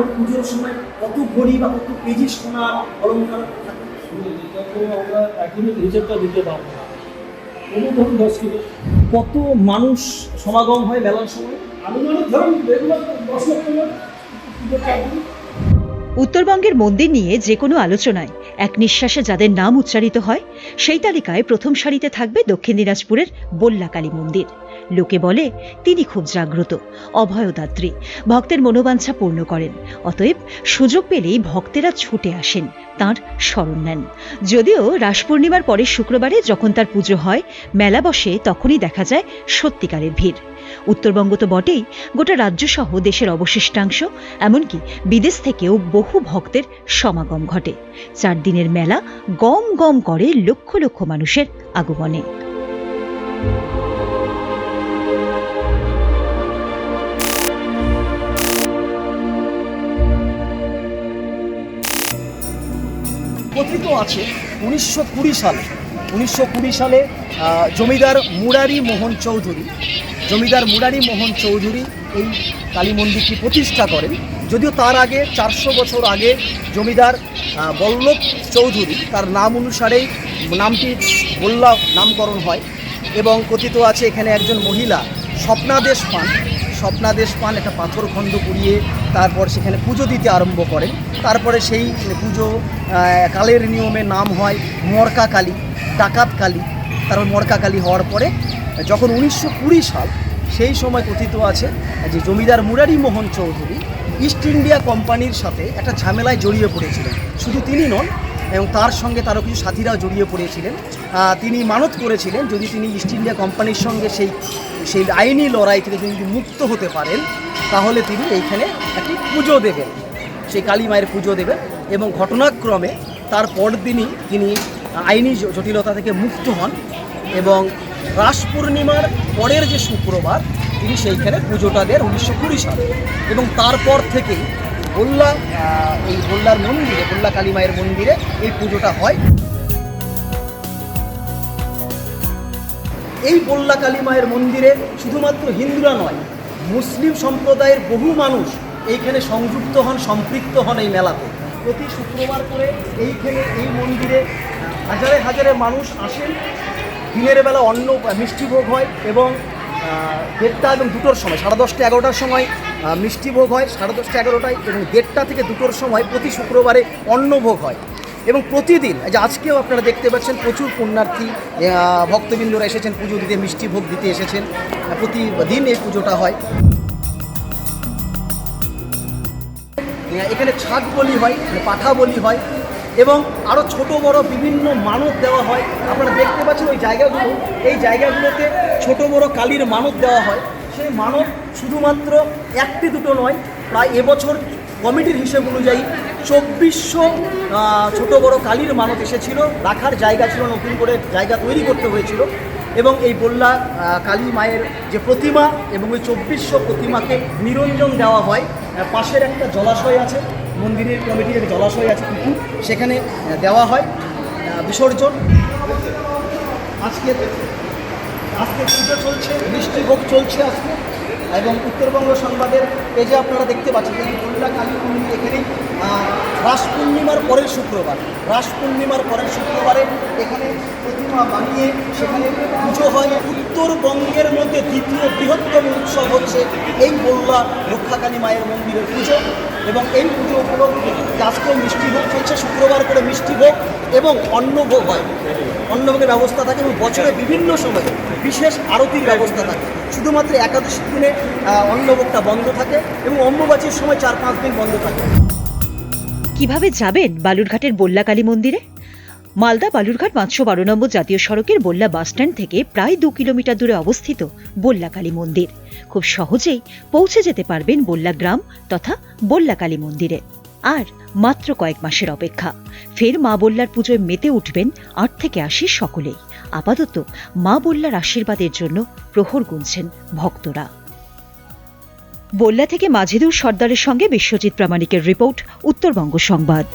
মায়ের পুজোর সময় কত ভরি বা কত কেজি সোনা অলঙ্কার থাকে? তো আমরা এখনই হিসেবটা দিতে পারব না। কোনো ধরুন দশ কিলো। কত মানুষ সমাগম হয় মেলার সময়? আনুমানিক ধরুন রেগুলার দশ লক্ষ লোক পুজো চার দিন উত্তরবঙ্গের মন্দির নিয়ে যে কোনো আলোচনায় এক নিঃশ্বাসে যাদের নাম উচ্চারিত হয় সেই তালিকায় প্রথম সারিতে থাকবে দক্ষিণ দিনাজপুরের বল্লাকালী মন্দির। লোকে বলে, তিনি খুব জাগ্রত, অভয়দাত্রী, ভক্তের মনোবাঞ্ছা পূর্ণ করেন। অতএব সুযোগ পেলেই ভক্তেরা ছুটে আসেন, তাঁর স্মরণ নেন। যদিও রাস পূর্ণিমার পরের শুক্রবারে যখন তার পুজো হয়, মেলা বসে তখনই দেখা যায় সত্যিকারের ভিড়। উত্তরবঙ্গ তো বটেই, গোটা রাজ্যসহ দেশের অবশিষ্টাংশ, এমনকি বিদেশ থেকেও বহু ভক্তের সমাগম ঘটে। চার দিনের মেলা গম গম করে লক্ষ লক্ষ মানুষের আগমনে। কথিত আছে উনিশশো কুড়ি সালে। উনিশশো কুড়ি সালে জমিদার মুরারি মোহন চৌধুরী, জমিদার মুরারি মোহন চৌধুরী এই কালী মন্দিরটি প্রতিষ্ঠা করেন। যদিও তার আগে চারশো বছর আগে জমিদার বল্লভ চৌধুরী তার নাম অনুসারেই নামটি বল্লা নামকরণ হয় এবং কথিত আছে এখানে একজন মহিলা স্বপ্নাদেশ পান। স্বপ্নাদেশ পান, একটা পাথর খণ্ড পুড়িয়ে তারপর সেখানে পুজো দিতে আরম্ভ করেন। তারপরে সেই পুজো কালের নিয়মে নাম হয় মরকা কালী, ডাকাত কালী। তারপর মরকা কালী হওয়ার পরে যখন উনিশশো কুড়ি সাল, সেই সময় কথিত আছে যে জমিদার মুরারি মোহন চৌধুরী ইস্ট ইন্ডিয়া কোম্পানির সাথে একটা ঝামেলায় জড়িয়ে পড়েছিলেন। শুধু তিনি নন, এবং তার সঙ্গে তারও কিছু সাথীরাও জড়িয়ে পড়েছিলেন। তিনি মানত করেছিলেন যদি তিনি ইস্ট ইন্ডিয়া কোম্পানির সঙ্গে সেই সেই আইনি লড়াই থেকে যদি মুক্ত হতে পারেন তাহলে তিনি এইখানে একটি পুজো দেবেন। সেই কালী মায়ের পুজো দেবেন এবং ঘটনাক্রমে তার পরদিনই তিনি আইনি জটিলতা থেকে মুক্ত হন এবং রাস পূর্ণিমার পরের যে শুক্রবার তিনি সেইখানে পুজোটা দেন উনিশশো কুড়ি সালে। এবং তারপর থেকেই আহ, এই বল্লার মন্দিরে বল্লা কালী মায়ের মন্দিরে এই পুজোটা হয়। এই বল্লা কালী মায়ের মন্দিরে শুধুমাত্র হিন্দুরা নয়, মুসলিম সম্প্রদায়ের বহু মানুষ এইখানে সংযুক্ত হন, সম্পৃক্ত হন এই মেলাতে। প্রতি শুক্রবার করে এইখানে এই মন্দিরে হাজারে হাজারে মানুষ আসেন। দিনের বেলা অন্ন মিষ্টি ভোগ হয় এবং দেড়টা এবং দুটোর সময়, সাড়ে দশটা, এগারোটার সময় মিষ্টি ভোগ হয়, সাড়ে দশটা, এগারোটায় এবং দেড়টা থেকে দুটোর সময় প্রতি শুক্রবারে অন্নভোগ হয়। এবং প্রতিদিন যে আজকেও আপনারা দেখতে পাচ্ছেন প্রচুর পুণ্যার্থী ভক্তবৃন্দরা এসেছেন পুজো দিতে, মিষ্টি ভোগ দিতে এসেছেন। প্রতিদিন এই পুজোটা হয়। এখানে ছাদ বলি হয় পাঠা বলি হয় এবং আরও ছোট, বড় বিভিন্ন মানত দেওয়া হয়। আপনারা দেখতে পাচ্ছেন ওই জায়গাগুলো। এই জায়গাগুলোতে ছোট, বড় কালীর মানত দেওয়া হয়। সেই মানত শুধুমাত্র একটি দুটো নয়, প্রায় এবছর কমিটির হিসেব অনুযায়ী চব্বিশশো ছোট বড় কালীর মানত এসেছিল। রাখার জায়গা ছিল, নতুন করে জায়গা তৈরি করতে হয়েছিল। এবং এই বল্লা কালী মায়ের যে প্রতিমা এবং ওই চব্বিশশো প্রতিমাকে নিরঞ্জন দেওয়া হয় পাশের একটা জলাশয় আছে, মন্দিরের কমিটির একটা জলাশয় আছে পুকুর, সেখানে দেওয়া হয় বিসর্জন। আজকে আজকে পুজো চলছে, মিষ্টি ভোগ চলছে আজকে। এবং উত্তরবঙ্গ সংবাদের পেজে আপনারা দেখতে পাচ্ছেন বল্লা কালী মন্দির এখানেই রাস পূর্ণিমার পরের শুক্রবার। রাস পূর্ণিমার পরের শুক্রবারে এখানে প্রতিমা বানিয়ে সেখানে পুজো হয়। উত্তরবঙ্গের মধ্যে দ্বিতীয় বৃহত্তম উৎসব হচ্ছে এই বল্লা রক্ষাকালী মায়ের মন্দিরের পুজো এবং এই পুজো উপলক্ষে আজকেও মিষ্টি ভোগ চলছে। শুক্রবার করে মিষ্টি ভোগ এবং অন্নভোগ হয়। অন্নভোগের ব্যবস্থা থাকে এবং বছরে বিভিন্ন সময়ে বিশেষ আরতির ব্যবস্থা থাকে। শুধুমাত্র একাদশী দিনে অন্নভোগটা বন্ধ থাকে এবং অম্বুবাচীর সময় চার পাঁচ দিন বন্ধ থাকে। কীভাবে যাবেন বালুরঘাটের বল্লাকালী মন্দিরে? মালদা বালুরঘাট পাঁচশো বারো নম্বর জাতীয় সড়কের বল্লা বাসস্ট্যান্ড থেকে প্রায় দু কিলোমিটার দূরে অবস্থিত বল্লাকালী মন্দির। খুব সহজেই পৌঁছে যেতে পারবেন বল্লা গ্রাম তথা বল্লাকালী মন্দিরে। আর মাত্র কয়েক মাসের অপেক্ষা। ফের মা বল্লার পুজোয় মেতে উঠবেন আট থেকে আশি সকলেই। আপাতত মা বল্লার আশীর্বাদের জন্য প্রহর গুনছেন ভক্তরা। বল্লা থেকে মাঝিদুর সর্দারের সঙ্গে বিশ্বজিৎ প্রামাণিকের রিপোর্ট উত্তরবঙ্গ সংবাদ।